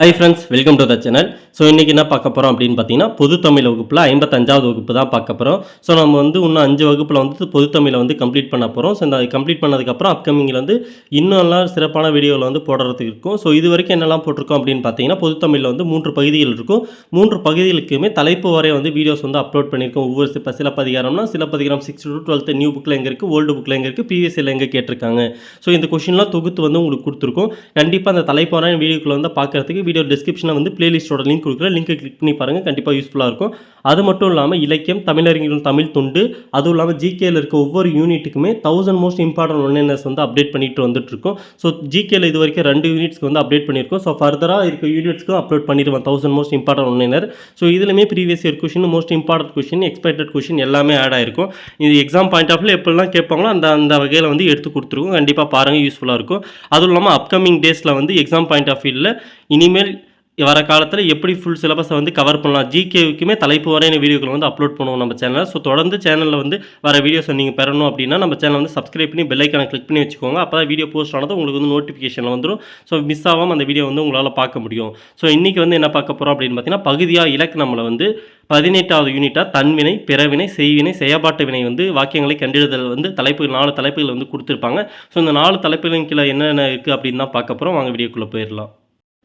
Hi friends welcome to the channel so இன்றைக்கி என்ன பார்க்க போகிறோம் அப்படின்னு பார்த்தீங்கன்னா பொதுத்தமிழ் வகுப்பில் ஐம்பத்தஞ்சாவது வகுப்பு தான் பார்க்க போகிறோம் ஸோ நம்ம வந்து இன்னும் அஞ்சு வகுப்பில் வந்து பொதுத்தமிழை வந்து கம்ப்ளீட் பண்ண போகிறோம் ஸோ இந்த கம்ப்ளீட் பண்ணதுக்கப்புறம் அப்கமிங்கில் வந்து எல்லாம் சிறப்பான வீடியோவில் வந்து போடுறதுக்கு இருக்கும். ஸோ இது வரைக்கும் என்னெல்லாம் போட்டிருக்கோம் அப்படின்னு பார்த்தீங்கன்னா பொதுத்தமிழில் வந்து மூன்று பகுதிகள் இருக்கும். மூன்று பகுதிகளுக்குமே தலைப்பு வரை வந்து வீடியோஸ் வந்து அப்லோட் பண்ணியிருக்கோம். ஒவ்வொரு இப்போ சிலப்பதிகாரம்னா Silappatikaram six to twelfth new புக்கில் எங்கே இருக்குது ஓல்டு புக்கில் எங்கே இருக்குது பிவிஎஸ்சியில் எங்கே கேட்டிருக்காங்க. ஸோ இந்த கொஷின்லாம் தொகுத்து வந்து உங்களுக்கு கொடுத்துருக்கோம். கண்டிப்பாக அந்த தலைப்பான வீடியோக்குள்ள வந்து பார்க்குறதுக்கு வீடியோ டிஸ்கிரிப்ஷனில் வந்து பிளேலிஸ்ட்டோட லிங்க் கொடுக்குறேன் லிங்க்கை கிளிக் பண்ணி பாருங்கள் கண்டிப்பாக யூஸ்ஃபுல்லாக இருக்கும். அது மட்டும் இல்லாமல் இலக்கியம் தமிழறிஞர்கள் தமிழ் தொண்டு அதுவும் இல்லாமல் ஜிகேயில் இருக்க ஒவ்வொரு யூனிட்டுக்குமே தௌசண்ட் மோஸ்ட் இம்பார்ட்டன்ட் ஒன்னஸ் வந்து அப்டேட் பண்ணிட்டு வந்துட்டு இருக்கோம் ஸோ ஜிகேயில் இது வரைக்கும் ரெண்டு யூனிட்ஸ்க்கு வந்து அப்டேட் பண்ணியிருக்கோம். ஸோ ஃபர்தராக இருக்க யூனிட்ஸ்க்கும் அப்லோட் பண்ணிடுவேன் thousand most important ones so இதுலையுமே previous year question most important question expected question எல்லாமே ஆட் ஆயிருக்கும். இது எக்ஸாம் பாயிண்ட் ஆஃப் எப்படிலாம் கேட்பாங்களோ அந்த அந்த வகையில் வந்து எடுத்து கொடுத்துருக்கோம். கண்டிப்பாக பாருங்கள் யூஸ்ஃபுல்லாக இருக்கும். அதுவும் இல்லாமல் அப்கமிங் டேஸில் வந்து எக்ஸாம் பாயிண்ட் ஆஃப் வியூவில் இனிமேல் வர காலத்தில் எப்படி ஃபுல் சிலபஸை வந்து கவர் பண்ணலாம்? ஜிகேவுக்குமே தலைப்பு வரையான வீடியோக்களை வந்து அப்லோட் பண்ணுவோம் நம்ம சேனலில் ஸோ தொடர்ந்து சேனலில் வந்து வர வீடியோஸை நீங்கள் பெறணும் அப்படின்னா நம்ம சேனல் வந்து சப்ஸ்கிரைப் பண்ணி பெல்லைக்கான கிளிக் பண்ணி வச்சுக்கோங்க. அப்போ தான் வீடியோ போஸ்ட் ஆனது உங்களுக்கு வந்து நோட்டிஃபிகேஷனில் வந்துடும் ஸோ மிஸ் ஆகாமல் அந்த வீடியோ வந்து உங்களால் பார்க்க முடியும். ஸோ இன்றைக்கி வந்து என்ன பார்க்க போகிறோம் அப்படின்னு பார்த்தீங்கன்னா பகுதியாக இலக்கணமில் வந்து பதினெட்டாவது யூனிட்டாக தன்வினை பிறவினை செய்வினை செயற்பாட்டு வினை வந்து வாக்கியங்களை கண்டெழுதல் வந்து தலைப்புகள் நாலு தலைப்புகள் வந்து கொடுத்துருப்பாங்க. ஸோ இந்த நாலு தலைப்புகளின் கீழே என்னென்ன இருக்குது அப்படின்னு தான் பார்க்க போகிறோம் வாங்க வீடியோக்குள்ளே போயிடலாம்.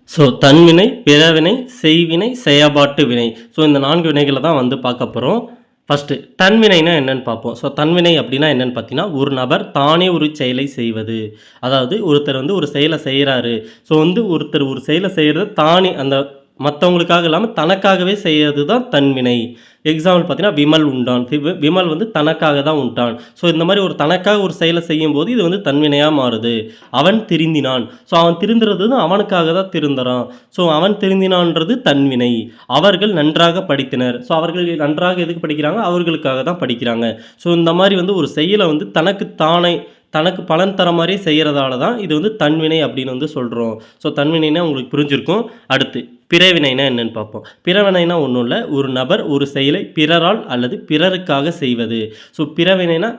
ஸோ தன்வினை பிறவினை செய்வினை செயற்பாட்டு வினை. ஸோ இந்த நான்கு வினைகளை தான் வந்து பார்க்க போகிறோம் ஃபஸ்ட்டு தன்வினைனா என்னென்னு பார்ப்போம். ஸோ தன்வினை அப்படின்னா என்னென்னு பார்த்தீங்கன்னா ஒரு நபர் தானே ஒரு செயலை செய்வது. அதாவது ஒருத்தர் வந்து ஒரு செயலை செய்கிறாரு ஸோ வந்து ஒருத்தர் ஒரு செயலை செய்கிறது தானே அந்த மற்றவங்களுக்காக இல்லாமல் தனக்காகவே செய்யறது தான் தன்வினை. எக்ஸாம்பிள் பார்த்தீங்கன்னா விமல் உண்டான். வி- விமல் வந்து தனக்காக தான் உண்டான். ஸோ இந்த மாதிரி ஒரு தனக்காக ஒரு செயலை செய்யும் போது இது வந்து தன்வினையாக மாறுது. அவன் திருந்தினான். ஸோ அவன் திருந்துறது தான் அவனுக்காக தான் திருந்துறான். ஸோ அவன் திருந்தினான்றது தன்வினை. அவர்கள் நன்றாக படித்தனர். ஸோ அவர்கள் நன்றாக எதுக்கு படிக்கிறாங்க? அவர்களுக்காக தான் படிக்கிறாங்க. ஸோ இந்த மாதிரி வந்து ஒரு செயலை வந்து தனக்கு தானே தனக்கு பலன் தர மாதிரி செய்கிறதால தான் இது வந்து தன்வினை அப்படின்னு வந்து சொல்கிறோம் ஸோ தன்வினைனா உங்களுக்கு புரிஞ்சிருக்கும். அடுத்து. பிறவினைனா என்னன்னு பார்ப்போம். பிறவினைனா ஒன்றும் இல்லை. ஒரு நபர் ஒரு செயலை பிறரால் அல்லது பிறருக்காக செய்வது. ஸோ பிறவினைனா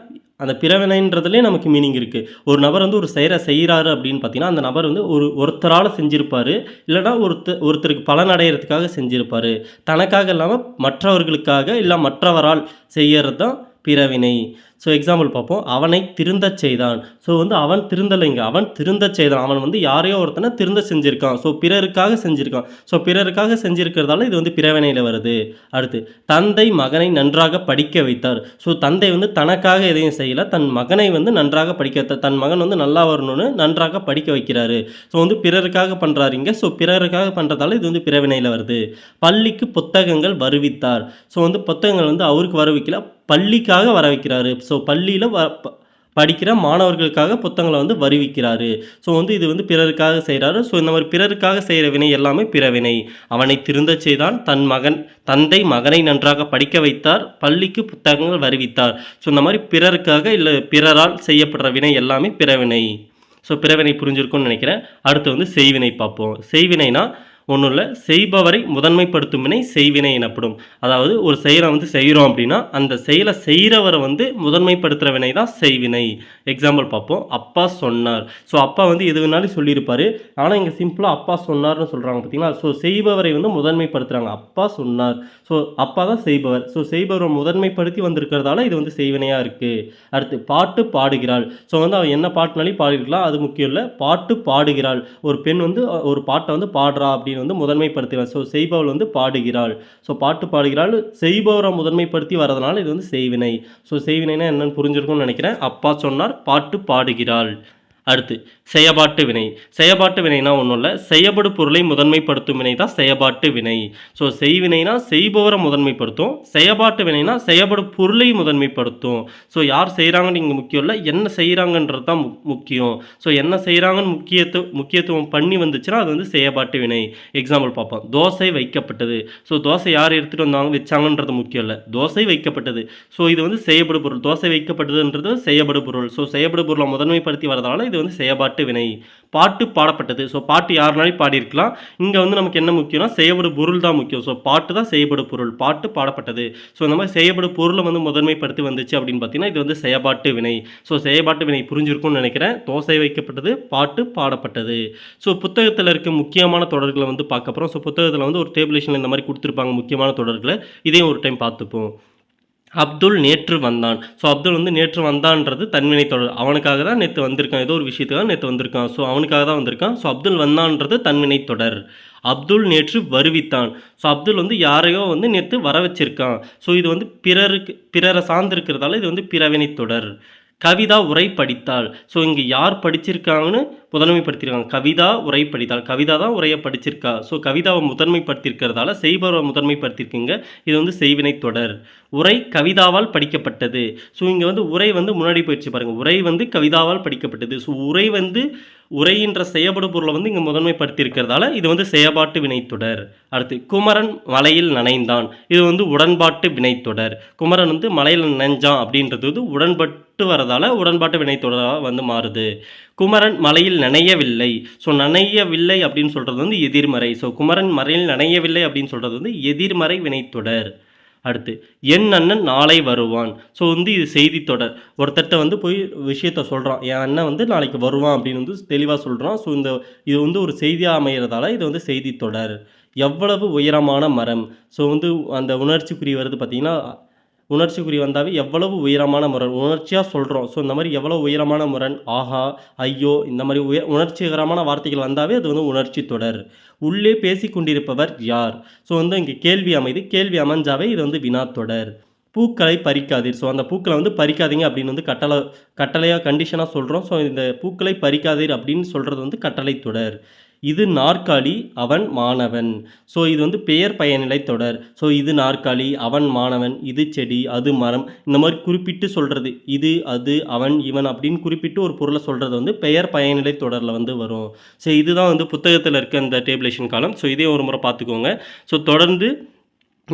அந்த பிறவினைன்றதுலேயே நமக்கு மீனிங் இருக்குது ஒரு நபர் வந்து ஒரு செயலை செய்கிறாரு அப்படின்னு பார்த்தீங்கன்னா அந்த நபர் வந்து ஒரு ஒருத்தரால் செஞ்சுருப்பார். இல்லைனா ஒருத்தர் ஒருத்தருக்கு பலன் அடையிறதுக்காக செஞ்சுருப்பார். தனக்காக இல்லாமல் மற்றவர்களுக்காக இல்லை மற்றவரால் செய்கிறது தான் பிறவினை. ஸோ எக்ஸாம்பிள் பார்ப்போம் அவனை திருந்தச் செய்தான். ஸோ வந்து அவன் திருந்தலைங்க அவன் திருந்தச் செய்தான். அவன் வந்து யாரையோ ஒருத்தனை திருந்த செஞ்சிருக்கான். ஸோ பிறருக்காக செஞ்சிருக்கான். ஸோ பிறருக்காக செஞ்சிருக்கிறதால இது வந்து பிறவினையில் வருது. அடுத்து தந்தை மகனை நன்றாக படிக்க வைத்தார். ஸோ தந்தை வந்து தனக்காக எதையும் செய்யலை. தன் மகனை வந்து நன்றாக படிக்க வைத்தார். தன் மகன் வந்து நல்லா வரணும்னு நன்றாக படிக்க வைக்கிறாரு. ஸோ வந்து பிறருக்காக பண்ணுறாருங்க ஸோ பிறருக்காக பண்ணுறதால இது வந்து பிறவினையில் வருது. பள்ளிக்கு புத்தகங்கள் வருவித்தார். ஸோ வந்து புத்தகங்கள் வந்து அவருக்கு வருவிக்கல. பள்ளிக்காக வர வைக்கிறாரு. ஸோ பள்ளியில் வ ப- படிக்கிற மாணவர்களுக்காக புத்தகங்களை வந்து வருவிக்கிறாரு. ஸோ வந்து இது வந்து பிறருக்காக செய்கிறாரு ஸோ இந்த மாதிரி பிறருக்காக செய்கிற வினை எல்லாமே பிறவினை. அவனை திருந்தச் செய்தான் தன் மகன் தந்தை மகனை நன்றாக படிக்க வைத்தார். பள்ளிக்கு புத்தகங்கள் வருவித்தார். ஸோ இந்த மாதிரி பிறருக்காக இல்லை பிறரால் செய்யப்படுற வினை எல்லாமே பிறவினை. ஸோ பிறவினை புரிஞ்சிருக்கும்னு நினைக்கிறேன். அடுத்து வந்து செய்வினை பார்ப்போம். செய்வினைனா ஒன்றும் இல்லை செய்பவரை முதன்மைப்படுத்தும் வினை செய்வினை எனப்படும். அதாவது ஒரு செயலை வந்து செய்கிறோம் அப்படின்னா அந்த செயலை செய்கிறவரை வந்து முதன்மைப்படுத்துகிற வினை தான் செய்வினை. எக்ஸாம்பிள் பார்ப்போம். அப்பா சொன்னார். ஸோ அப்பா வந்து எது வேணாலும் சொல்லியிருப்பார். ஆனால் இங்கே சிம்பிளாக அப்பா சொன்னார்னு சொல்கிறாங்க பார்த்தீங்களா ஸோ செய்பவரை வந்து முதன்மைப்படுத்துகிறாங்க அப்பா சொன்னார். ஸோ அப்பா தான் செய்பவர். ஸோ செய்பவரை முதன்மைப்படுத்தி வந்திருக்கிறதால இது வந்து செய்வினையாக இருக்குது அடுத்து பாட்டு பாடுகிறாள். ஸோ வந்து அவன் என்ன பாட்டுனாலையும் பாடிருக்கலாம் அது முக்கியம் இல்லை. பாட்டு பாடுகிறாள். ஒரு பெண் வந்து ஒரு பாட்டை வந்து பாடுறா அப்படின்னு வந்து முதன்மைப்படுத்துகிறாள் ஸோ செய்பவள் வந்து பாடுகிறாள். ஸோ பாட்டு பாடுகிறாள். செய்பவரை முதன்மைப்படுத்தி வரதுனால இது வந்து செய்வினை. ஸோ செய்வினைனா என்னன்னு புரிஞ்சிருக்கும்னு நினைக்கிறேன். அப்பா சொன்னார் பாட்டு பாடுகிறாள். அடுத்து செயபாட்டு வினை. செயபாட்டு வினைனா ஒன்றும் இல்லை. செய்யப்படு பொருளை முதன்மைப்படுத்தும் வினை தான் செயபாட்டு வினை. ஸோ செய்வினைனா செய்பவரை முதன்மைப்படுத்தும். செயபாட்டு வினைனா செயப்படு பொருளை முதன்மைப்படுத்தும். ஸோ யார் செய்கிறாங்கன்னு இங்கே முக்கியம் இல்லை. என்ன செய்கிறாங்கன்றது தான் மு- முக்கியம். ஸோ என்ன செய்கிறாங்கன்னு முக்கியத்துவ முக்கியத்துவம் பண்ணி வந்துச்சுன்னா அது வந்து செயபாட்டு வினை. எக்ஸாம்பிள் பார்ப்போம். தோசை வைக்கப்பட்டது. ஸோ தோசை யார் எடுத்துகிட்டு வந்தாங்க வச்சாங்கன்றது முக்கியம் இல்லை. தோசை வைக்கப்பட்டது. ஸோ இது வந்து செய்யப்படு பொருள். தோசை வைக்கப்பட்டதுன்றது செய்யப்படு பொருள். ஸோ செய்யப்படு பொருளை முதன்மைப்படுத்தி வரதால இது அடுத்து வந்து செயபாட்டு வினை. பாட்டு பாடப்பட்டது. ஸோ பாட்டு யாருனாலும் பாடியிருக்கலாம். இங்கே வந்து நமக்கு என்ன முக்கியம்னா செய்யப்படும் பொருள் தான் முக்கியம். ஸோ பாட்டு தான் செய்யப்படும் பொருள். பாட்டு பாடப்பட்டது. ஸோ இந்த மாதிரி செய்யப்படும் பொருளை வந்து முதன்மைப்படுத்தி வந்துச்சு அப்படின்னு பார்த்தீங்கன்னா இது வந்து செயபாட்டு வினை. ஸோ செயபாட்டு வினை புரிஞ்சிருக்கும்னு நினைக்கிறேன். தோசை வைக்கப்பட்டது பாட்டு பாடப்பட்டது. ஸோ புத்தகத்தில் இருக்க முக்கியமான தொடர்களை வந்து பார்க்க போகிறோம் ஸோ புத்தகத்தில் வந்து ஒரு டேபிளேஷனில் இந்த மாதிரி கொடுத்துருப்பாங்க முக்கியமான தொடர்களை. இதையும் ஒரு டைம் பார்த்துப்போம். அப்துல் நேற்று வந்தான். ஸோ அப்துல் வந்து நேற்று வந்தான்றது தன்வினை தொடர். அவனுக்காக தான் நேற்று வந்திருக்கான். ஏதோ ஒரு விஷயத்துக்காக நேற்று வந்திருக்கான். ஸோ அவனுக்காக தான் வந்திருக்கான். ஸோ அப்துல் வந்தான்றது தன்வினை தொடர். அப்துல் நேற்று வருவித்தான். ஸோ அப்துல் வந்து யாரையோ வந்து நேற்று வர வச்சிருக்கான் ஸோ இது வந்து பிறருக்கு பிறரை சார்ந்திருக்கிறதால இது வந்து பிறவினை தொடர். கவிதா உரை படித்தாள் ஸோ இங்கே யார் படிச்சிருக்காங்கன்னு முதன்மைப்படுத்தியிருக்காங்க கவிதா உரை படித்தாள் கவிதா தான் உரையை படிச்சிருக்கா. ஸோ கவிதாவை முதன்மைப்படுத்தியிருக்கிறதால செய்பவரை முதன்மைப்படுத்தியிருக்கீங்க இது வந்து செய்வினை தொடர். உரை கவிதாவால் படிக்கப்பட்டது. ஸோ இங்கே வந்து உரை வந்து முன்னாடி போயிடுச்சு பாருங்கள் உரை வந்து கவிதாவால் படிக்கப்பட்டது. ஸோ உரை வந்து உரையின்ற செயப்படு பொருளை வந்து இங்கே முதன்மைப்படுத்தியிருக்கிறதால இது வந்து செயபாட்டு வினைத்தொடர். அடுத்து குமரன் மலையில் நனைந்தான். இது வந்து உடன்பாட்டு வினைத்தொடர். குமரன் வந்து மலையில் நனைஞ்சான் அப்படின்றது வந்து உடன்பட்டு வரதால உடன்பாட்டு வினைத்தொடராக வந்து மாறுது. குமரன் மலையில் நனையவில்லை. ஸோ நனையவில்லை அப்படின்னு சொல்கிறது வந்து எதிர்மறை. ஸோ குமரன் மலையில் நனையவில்லை அப்படின்னு சொல்கிறது வந்து எதிர்மறை வினைத்தொடர். அடுத்து என் அண்ணன் நாளை வருவான். ஸோ வந்து இது செய்தி தொடர். ஒருத்தர்கிட்ட வந்து போய் விஷயத்த சொல்கிறான் என் அண்ணன் வந்து நாளைக்கு வருவான். அப்படின்னு வந்து தெளிவாக சொல்கிறான் ஸோ இந்த இது வந்து ஒரு செய்தியாக அமைகிறதால இது வந்து செய்தி தொடர். எவ்வளவு உயரமான மரம். ஸோ வந்து அந்த உணர்ச்சிக்குரிய வருது பார்த்திங்கன்னா உணர்ச்சிக்குறி வந்தாவே எவ்வளவு உயரமான முரண் உணர்ச்சியாக சொல்கிறோம் ஸோ இந்த மாதிரி எவ்வளோ உயரமான முரண் ஆஹா ஐயோ இந்த மாதிரி உய உணர்ச்சிகரமான வார்த்தைகள் வந்தாவே அது வந்து உணர்ச்சி தொடர். உள்ளே பேசி கொண்டிருப்பவர் யார்? ஸோ வந்து இங்கே கேள்வி அமைது கேள்வி அமைஞ்சாவே இது வந்து வினா தொடர். பூக்களை பறிக்காதீர். ஸோ அந்த பூக்களை வந்து பறிக்காதீங்க அப்படின்னு வந்து கட்டளை கட்டளையாக கண்டிஷனாக சொல்கிறோம் ஸோ இந்த பூக்களை பறிக்காதீர் அப்படின்னு சொல்கிறது வந்து கட்டளை தொடர். இது நாற்காலி அவன் மாணவன். ஸோ இது வந்து பெயர் பயனிலை தொடர். ஸோ இது நாற்காலி அவன் மாணவன் இது செடி அது மரம். இந்த மாதிரி குறிப்பிட்டு சொல்கிறது இது அது அவன் இவன் அப்படின்னு குறிப்பிட்டு ஒரு பொருளை சொல்கிறது வந்து பெயர் பயனிலை தொடரில் வந்து வரும். ஸோ இதுதான் வந்து புத்தகத்தில் இருக்க இந்த டேபிளேஷன் காலம். ஸோ இதே ஒரு முறை பார்த்துக்கோங்க. ஸோ தொடர்ந்து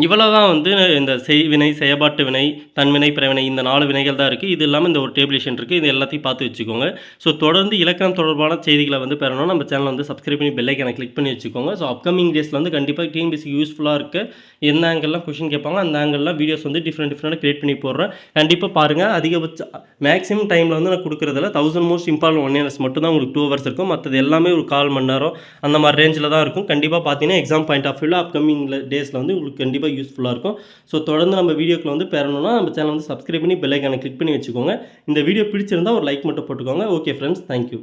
இவ்வளோ தான் வந்து இந்த செய்வினை செயபாட்டு வினை தன்வினை பிறவினை இந்த நாலு வினைகள் தான் இருக்குது இது இல்லாமல் இந்த ஒரு டேபிளேஷன் இருக்குது இது எல்லாத்தையும் பார்த்து வச்சுக்கோங்க. ஸோ தொடர்ந்து இலக்கணம் தொடர்பான செய்திகளை வந்து பெறணும். நம்ம சேனல் வந்து சப்ஸ்கிரைப் பண்ணி பெல்லைக்கனை கிளிக் பண்ணி வச்சுக்கோங்க. ஸோ அப்கமிங் டேஸில் வந்து கண்டிப்பாக டிஎன்பிசி யூஸ்ஃபுல்லாக இருக்க. எந்த ஆங்கிள்லாம் கொஷின் கேட்பாங்க அந்த ஆங்கிள்லாம் வீடியோஸ் வந்து டிஃப்ரெண்ட் டிஃப்ரெண்ட்டாக கிரியேட் பண்ணி போடுறேன். கண்டிப்பாக பாருங்கள் அதிகபட்ச மேக்ஸிமம் டைமில் வந்து நான் கொடுக்குறதுல thousand most important one years மட்டும் தான் உங்களுக்கு டூ ஹவர்ஸ் இருக்கும். மற்றது எல்லாமே ஒரு கால் மணி நேரம் அந்த மாதிரி ரேஞ்சில் தான் இருக்கும். கண்டிப்பாக பார்த்தீங்கன்னா எக்ஸாம் பாயிண்ட் ஆஃப் வியூவில் அப்கமிங் டேஸில் வந்து உங்களுக்கு கண்டிப்பாக யூஸ்ஃபுல்லாக இருக்கும். ஸோ தொடர்ந்து நம்ம வீடியோக்களை வந்து பெறணும்னா நம்ம சேனல் வந்து சப்ஸ்கிரைப் பண்ணி பெல்லைக்கான கிளிக் பண்ணி வச்சுக்கோங்க. இந்த வீடியோ பிடிச்சிருந்தா ஒரு லைக் மட்டும் போட்டுக்கோங்க. Okay friends thank you